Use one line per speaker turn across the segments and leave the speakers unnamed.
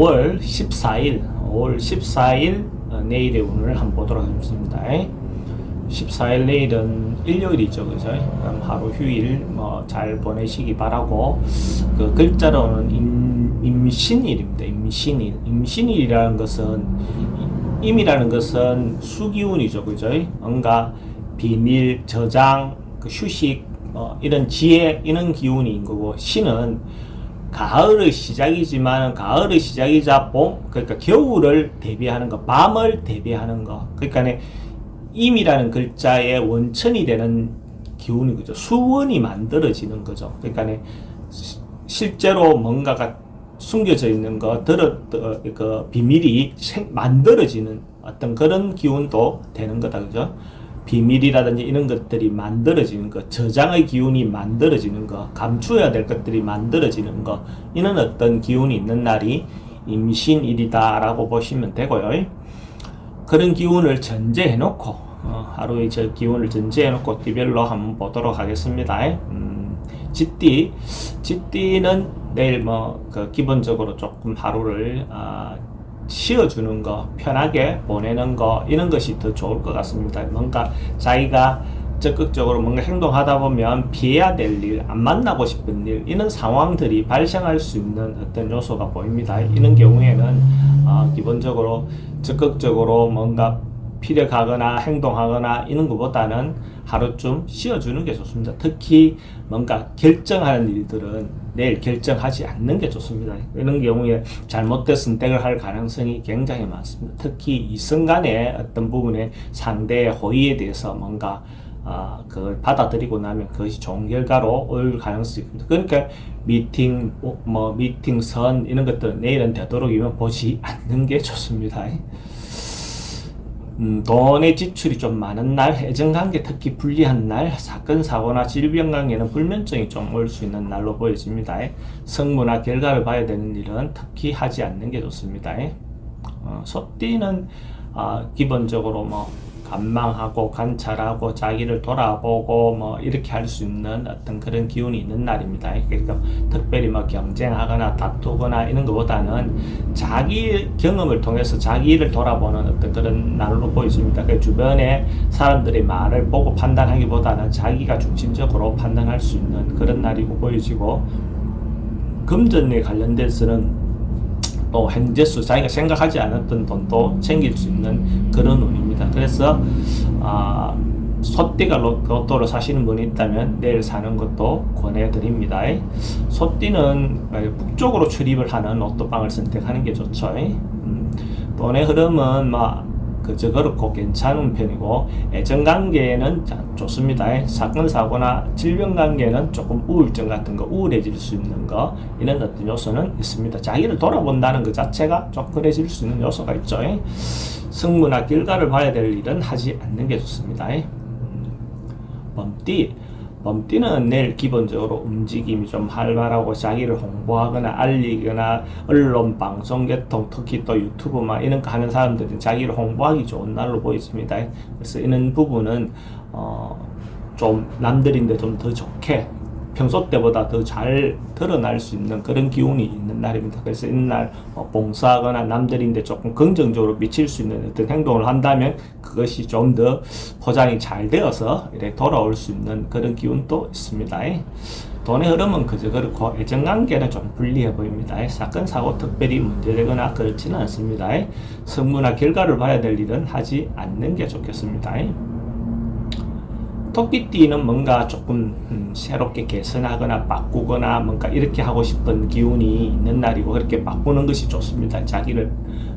5월 14일, 5월 14일 어, 내일의 운을 한번 보도록 하겠습니다. 14일 내일은 일요일이죠, 그죠? 그럼 하루 휴일 뭐 잘 보내시기 바라고 그 글자로는 임, 임신일입니다. 임신일. 임신일이라는 것은 임이라는 것은 수기운이죠, 그죠? 뭔가 비밀, 저장, 그 휴식, 뭐 이런 지혜 이런 기운인 거고 신은 가을의 시작이지만 가을의 시작이자 봄 그러니까 겨울을 대비하는 거 밤을 대비하는 거 그러니까 임이라는 글자의 원천이 되는 기운이 그죠. 수원이 만들어지는 거죠. 그러니까 실제로 뭔가가 숨겨져 있는 거 들어 그 비밀이 생, 만들어지는 어떤 그런 기운도 되는 거다 그죠 비밀이라든지 이런 것들이 만들어지는 것, 저장의 기운이 만들어지는 것, 감추어야 될 것들이 만들어지는 것, 이런 어떤 기운이 있는 날이 임신일이다라고 보시면 되고요. 그런 기운을 전제해 놓고, 어, 하루의 저 기운을 전제해 놓고 띠별로 한번 보도록 하겠습니다. 음, 쥐띠, 쥐띠는 내일 뭐, 그 기본적으로 조금 하루를, 아, 쉬어주는 거, 편하게 보내는 거, 이런 것이 더 좋을 것 같습니다. 뭔가 자기가 적극적으로 뭔가 행동하다 보면 피해야 될 일, 안 만나고 싶은 일, 이런 상황들이 발생할 수 있는 어떤 요소가 보입니다. 이런 경우에는, 어, 기본적으로 적극적으로 뭔가 필요 가거나 행동하거나 이런 것보다는 하루쯤 쉬어주는 게 좋습니다. 특히 뭔가 결정하는 일들은 내일 결정하지 않는 게 좋습니다. 이런 경우에 잘못된 선택을 할 가능성이 굉장히 많습니다. 특히 이성 간의 어떤 부분에 상대의 호의에 대해서 뭔가 아, 그걸 받아들이고 나면 그것이 좋은 결과로 올 가능성이 있습니다. 그러니까 미팅, 뭐, 미팅 선, 이런 것들 내일은 되도록이면 보지 않는 게 좋습니다. 음, 돈의 지출이 좀 많은 날, 애정관계 특히 불리한 날, 사건, 사고나 질병 관계는 불면증이 좀 올 수 있는 날로 보여집니다. 성무나 결과를 봐야 되는 일은 특히 하지 않는 게 좋습니다. 어, 소띠는 어, 기본적으로 뭐 관망하고 관찰하고 자기를 돌아보고 뭐 이렇게 할 수 있는 어떤 그런 기운이 있는 날입니다. 그러니까 특별히 뭐 경쟁하거나 다투거나 이런 것보다는 자기 경험을 통해서 자기를 돌아보는 어떤 그런 날로 보여집니다. 그 주변에 사람들의 말을 보고 판단하기보다는 자기가 중심적으로 판단할 수 있는 그런 날이고 보여지고 금전에 관련돼서는 또 현재수 자기가 생각하지 않았던 돈도 챙길 수 있는 그런 운입니다. 그래서 아, 소띠가 로또를 사시는 분이 있다면 내일 사는 것도 권해드립니다. 소띠는 북쪽으로 출입을 하는 로또방을 선택하는 게 좋죠. 음, 돈의 흐름은 막 그저 그렇고 괜찮은 편이고 애정 관계는 좋습니다. 사건 사고나 질병 관계는 조금 우울증 같은 거 우울해질 수 있는 거 이런 어떤 요소는 있습니다. 자기를 돌아본다는 것 자체가 좀 그래질 수 있는 요소가 있죠. 승무나 결과를 봐야 될 일은 하지 않는 게 좋습니다. 음, 범띠 범띠는 내일 기본적으로 움직임이 좀 활발하고 자기를 홍보하거나 알리거나 언론, 방송, 개통, 특히 또 유튜브만 이런 거 하는 사람들은 자기를 홍보하기 좋은 날로 보입니다. 그래서 이런 부분은 어, 좀 남들인데 좀 더 좋게 평소 때보다 더 잘 드러날 수 있는 그런 기운이 있는 날입니다. 그래서 이날 뭐 봉사하거나 남들인데 조금 긍정적으로 미칠 수 있는 어떤 행동을 한다면 그것이 좀 더 포장이 잘 되어서 이렇게 돌아올 수 있는 그런 기운도 있습니다. 돈의 흐름은 그저 그렇고 애정관계는 좀 불리해 보입니다. 사건 사고 특별히 문제되거나 그렇지는 않습니다. 성무나 결과를 봐야 될 일은 하지 않는 게 좋겠습니다. 토끼띠는 뭔가 조금 음, 새롭게 개선하거나 바꾸거나 뭔가 이렇게 하고 싶은 기운이 있는 날이고 그렇게 바꾸는 것이 좋습니다. 자기를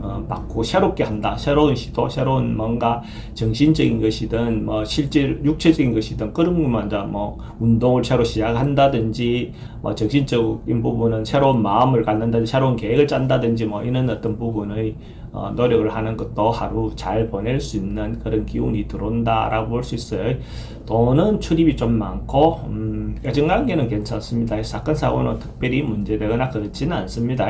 어, 바꾸고 새롭게 한다. 새로운 시도, 새로운 뭔가 정신적인 것이든 뭐 실제 육체적인 것이든 그런 것만 뭐 운동을 새로 시작한다든지 뭐 정신적인 부분은 새로운 마음을 갖는다든지 새로운 계획을 짠다든지 뭐 이런 어떤 부분의 어, 노력을 하는 것도 하루 잘 보낼 수 있는 그런 기운이 들어온다라고 볼 수 있어요. 돈은 출입이 좀 많고 음, 애정관계는 괜찮습니다. 사건 사고는 특별히 문제되거나 그렇지는 않습니다.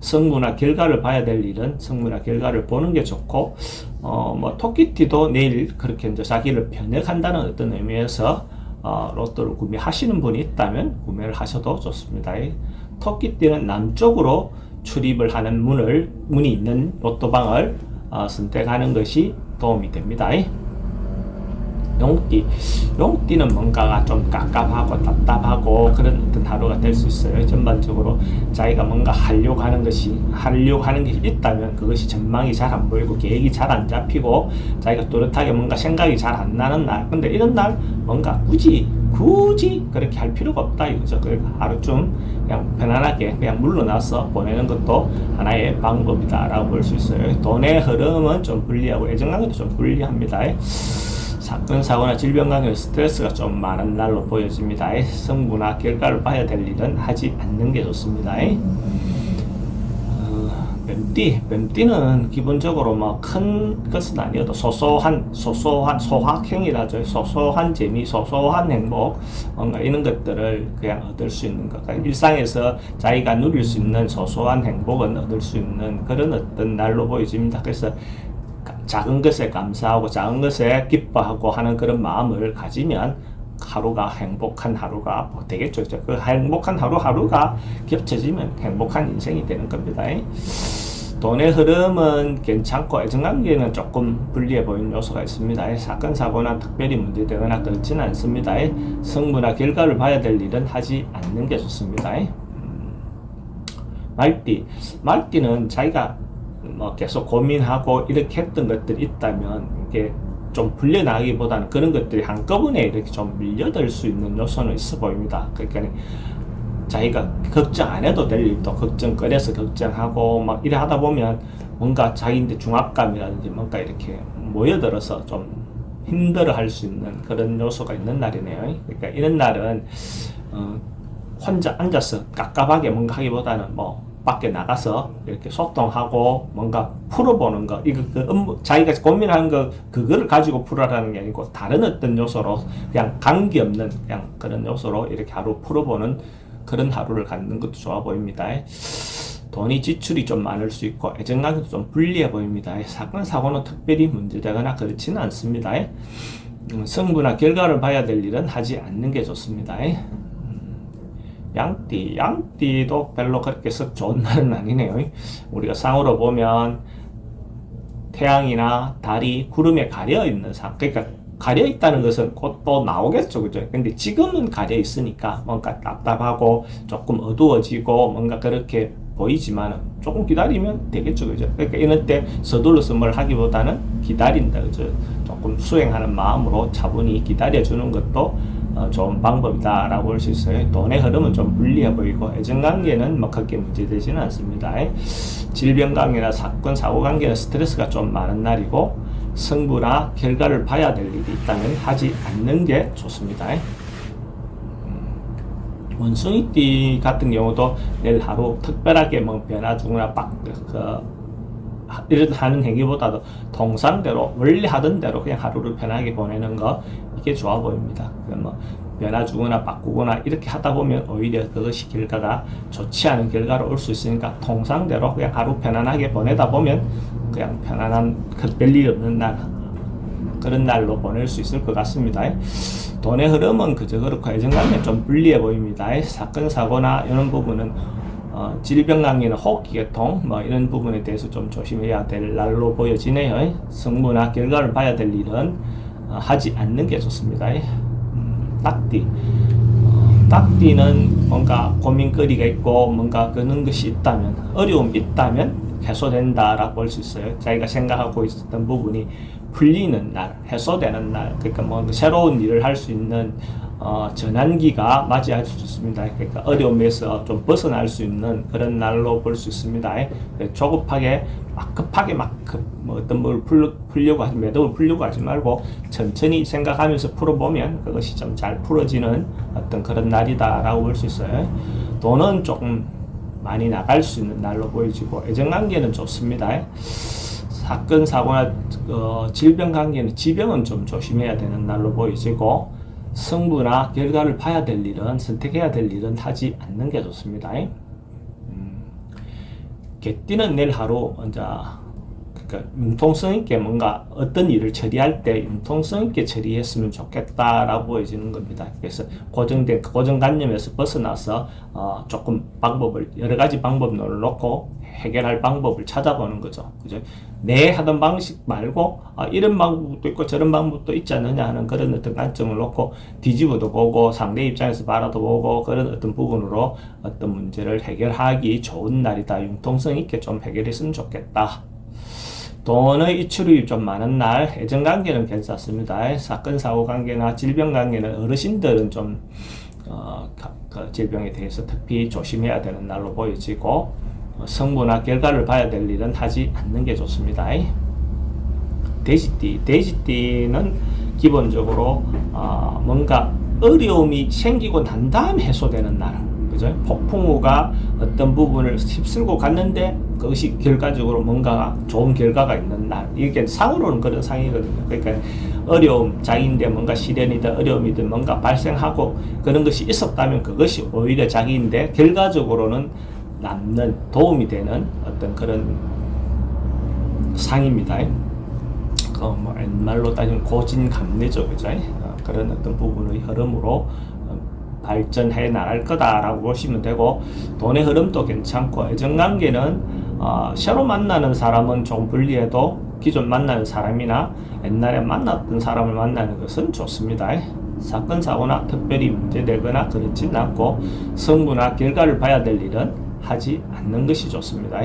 성무나 결과를 봐야 될 일은 성무나 결과를 보는 게 좋고 어, 뭐 토끼띠도 내일 그렇게 이제 자기를 변혁한다는 어떤 의미에서 어, 로또를 구매하시는 분이 있다면 구매를 하셔도 좋습니다. 토끼띠는 남쪽으로 출입을 하는 문을 문이 있는 로또방을 어, 선택하는 것이 도움이 됩니다. 용띠, 용띠는 뭔가가 좀 깝깝하고 답답하고 그런 어떤 하루가 될 수 있어요. 전반적으로 자기가 뭔가 하려고 하는 것이 하려고 하는 게 있다면 그것이 전망이 잘 안 보이고 계획이 잘 안 잡히고 자기가 또렷하게 뭔가 생각이 잘 안 나는 날. 근데 이런 날 뭔가 굳이 굳이 그렇게 할 필요가 없다 이거죠. 그러니까 하루쯤 그냥 편안하게 그냥 물러나서 보내는 것도 하나의 방법이다라고 볼 수 있어요. 돈의 흐름은 좀 불리하고 애정관계도 좀 불리합니다. 사건, 사고나 질병 관계 스트레스가 좀 많은 날로 보여집니다. 성부나 결과를 봐야 될 일은 하지 않는 게 좋습니다. 어, 뱀띠, 뱀띠는 기본적으로 뭐 큰 것은 아니어도 소소한, 소소한, 소확행이라죠. 소소한 재미, 소소한 행복, 뭔가 이런 것들을 그냥 얻을 수 있는 것. 그러니까 일상에서 자기가 누릴 수 있는 소소한 행복은 얻을 수 있는 그런 어떤 날로 보여집니다. 그래서 작은 것에 감사하고 작은 것에 기뻐하고 하는 그런 마음을 가지면 하루가 행복한 하루가 되겠죠. 그 행복한 하루하루가 겹쳐지면 행복한 인생이 되는 겁니다. 돈의 흐름은 괜찮고 애정관계는 조금 불리해 보이는 요소가 있습니다. 사건 사고나 특별히 문제되거나 그렇지는 않습니다. 성부나 결과를 봐야 될 일은 하지 않는 게 좋습니다. 음, 말띠 말띠는 자기가 뭐 계속 고민하고 이렇게 했던 것들이 있다면 이게 좀 불려나기보다는 그런 것들이 한꺼번에 이렇게 좀 밀려들 수 있는 요소는 있어 보입니다. 그러니까 자기가 걱정 안 해도 될 일도 걱정거려서 걱정하고 막 이래 하다 보면 뭔가 자기인데 중압감이라든지 뭔가 이렇게 모여들어서 좀 힘들어 할 수 있는 그런 요소가 있는 날이네요. 그러니까 이런 날은 어, 혼자 앉아서 깝깝하게 뭔가 하기보다는 뭐 밖에 나가서 이렇게 소통하고 뭔가 풀어보는 거 이거 그 업무 자기가 고민하는 거 그거를 가지고 풀어라는 게 아니고 다른 어떤 요소로 그냥 관계 없는 그냥 그런 요소로 이렇게 하루 풀어보는 그런 하루를 갖는 것도 좋아 보입니다. 돈이 지출이 좀 많을 수 있고 애정관계도 좀 불리해 보입니다. 사건 사고는 특별히 문제되거나 그렇지는 않습니다. 음, 성부나 결과를 봐야 될 일은 하지 않는 게 좋습니다. 양띠, 양띠도 별로 그렇게 썩 좋은 날은 아니네요. 우리가 상으로 보면 태양이나 달이 구름에 가려 있는 상, 그러니까 가려 있다는 것은 곧 또 나오겠죠, 그죠? 근데 지금은 가려 있으니까 뭔가 답답하고 조금 어두워지고 뭔가 그렇게 보이지만 조금 기다리면 되겠죠, 그죠? 그러니까 이런 때 서둘러서 뭘 하기보다는 기다린다, 그죠? 조금 수행하는 마음으로 차분히 기다려주는 것도 어, 좋은 방법이다라고 볼수 있어요. 돈의 흐름은 좀 불리해 보이고 애정관계는 뭐 크게 문제되지는 않습니다. 질병관계나 사건 사고관계는 스트레스가 좀 많은 날이고 승부나 결과를 봐야 될 일이 있다면 하지 않는 게 좋습니다. 음, 원숭이띠 같은 경우도 내일 하루 특별하게 뭐 변화 주거나 빡, 그, 이런 하는 행위보다도 통상대로 원래 하던 대로 그냥 하루를 편하게 보내는 거 이게 좋아 보입니다. 뭐 변화 주거나 바꾸거나 이렇게 하다 보면 오히려 그것이 결과가 좋지 않은 결과로 올 수 있으니까 통상대로 그냥 하루 편안하게 보내다 보면 그냥 편안한 별일 없는 날 그런 날로 보낼 수 있을 것 같습니다. 돈의 흐름은 그저 그렇고 애정관계 좀 불리해 보입니다. 사건 사고나 이런 부분은 어, 질병관계는 호흡기계통 뭐 이런 부분에 대해서 좀 조심해야 될 날로 보여지네요. 성무나 결과를 봐야 될 일은 어, 하지 않는 게 좋습니다. 음, 딱띠. 어, 딱띠는 뭔가 고민거리가 있고 뭔가 그런 것이 있다면 어려움이 있다면 해소된다라고 볼 수 있어요. 자기가 생각하고 있었던 부분이 풀리는 날, 해소되는 날, 그러니까 뭐 새로운 일을 할 수 있는 어, 전환기가 맞이할 수 있습니다. 그러니까 어려움에서 좀 벗어날 수 있는 그런 날로 볼 수 있습니다. 네, 조급하게 막 급하게 막뭐 어떤 뭘 풀려, 풀려고 하지 매듭을 풀려고 하지 말고 천천히 생각하면서 풀어보면 그것이 좀 잘 풀어지는 어떤 그런 날이다라고 볼 수 있어요. 돈은 조금 많이 나갈 수 있는 날로 보여지고 애정관계는 좋습니다. 사건 사고나 어, 질병 관계는 지병은 좀 조심해야 되는 날로 보여지고 성부나 결과를 봐야 될 일은 선택해야 될 일은 하지 않는 게 좋습니다. 음, 개띠는 내일 하루 이제 그러니까 융통성 있게 뭔가 어떤 일을 처리할 때 융통성 있게 처리했으면 좋겠다라고 보여지는 겁니다. 그래서 고정된 고정관념에서 벗어나서 어, 조금 방법을 여러 가지 방법론을 놓고 해결할 방법을 찾아보는 거죠. 그죠? 내 하던 방식 말고 아, 이런 방법도 있고 저런 방법도 있지 않느냐 하는 그런 어떤 관점을 놓고 뒤집어도 보고 상대 입장에서 바라도 보고 그런 어떤 부분으로 어떤 문제를 해결하기 좋은 날이다. 융통성 있게 좀 해결했으면 좋겠다. 돈의 이출이 좀 많은 날, 애정관계는 괜찮습니다. 사건, 사고 관계나 질병 관계는 어르신들은 좀, 어, 가- 그 질병에 대해서 특히 조심해야 되는 날로 보여지고, 어, 성부나 결과를 봐야 될 일은 하지 않는 게 좋습니다. 돼지띠, 돼지띠는 기본적으로, 어, 뭔가 어려움이 생기고 난 다음 해소되는 날. 그죠? 폭풍우가 어떤 부분을 휩쓸고 갔는데 그것이 결과적으로 뭔가 좋은 결과가 있는 날. 이게 상으로는 그런 상이거든요. 그러니까 어려움, 자기인데 뭔가 시련이든 어려움이든 뭔가 발생하고 그런 것이 있었다면 그것이 오히려 자기인데 결과적으로는 남는 도움이 되는 어떤 그런 상입니다. 그뭐 옛말로 따지면 고진감래죠, 그죠? 어, 그런 어떤 부분의 흐름으로 어, 발전해 나갈 거다라고 보시면 되고 돈의 흐름도 괜찮고 애정관계는 어, 새로 만나는 사람은 좀 불리해도 기존 만나는 사람이나 옛날에 만났던 사람을 만나는 것은 좋습니다. 사건 사고나 특별히 문제되거나 그렇진 않고 성부나 결과를 봐야 될 일은 하지 않는 것이 좋습니다.